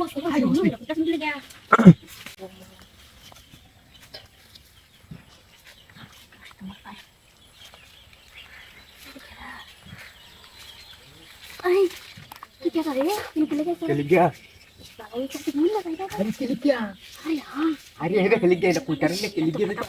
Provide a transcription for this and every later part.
বসতে বসতে নুন এটা শুনতে গিয়া ay কি কে করে তুমি কে লেগে Keliga. বাবা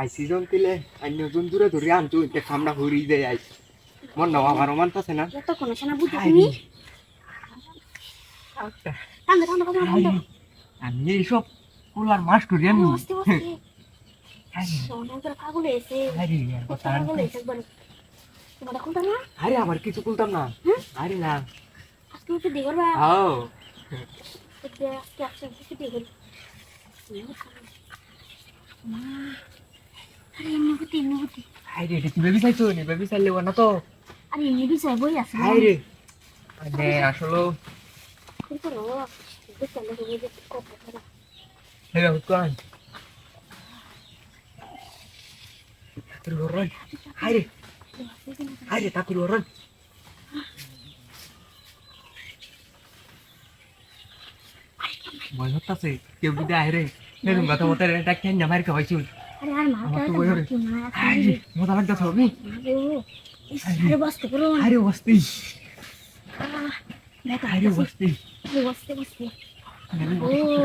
আইসি জন তিলে অন্য জন দূরে ধরে আনতো এটা খামটা হরি যায় আইস মন নাও আমার মান আছে না। আমি এইসব কুলার মাস করি আমি আরে আমার কিছু খুলতাম না। আরে না আজকে দিয়ে আও। আজকে আজকে আজকে উঠে দিয়ে করবা আরে এমনি হতে এমনি হতে আরে এটা তুমি চাইছো? নি বেবি চাইলে না তো। আরে এমনি বিষয় বই আছে না আরে মানে আসলে। তাকুর ভয় হতাছে কেউ যদি আহে কথা মতো এটা কেন না মারি খাওয়াইছি আরে আর মা আমার কা তো বই হরে। কি মা আরে মজা লাগতেছে আমি আরে ও। ইস, আরে বসতে করো আরে বস্তি আরে বস্তি আরে বসতে বসতে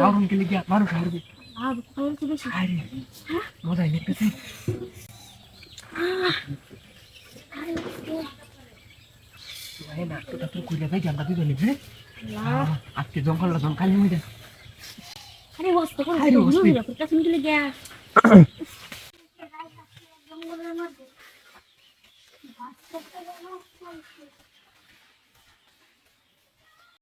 রাউন্ড কে লিগে মারো সারবে আর কোন কি বেশি আরে মজা লাগতেছে আরে বসতে আরে না তো তো কইলে ভাই জানতা তুই জানিস হ্যাঁ আল্লাহ আজকে জঙ্গল জঙ্গল নিয়ে যা আরে আরে বসতে। নুন রাখো কাছে নিয়ে গিয়া জঙ্গলের মধ্যে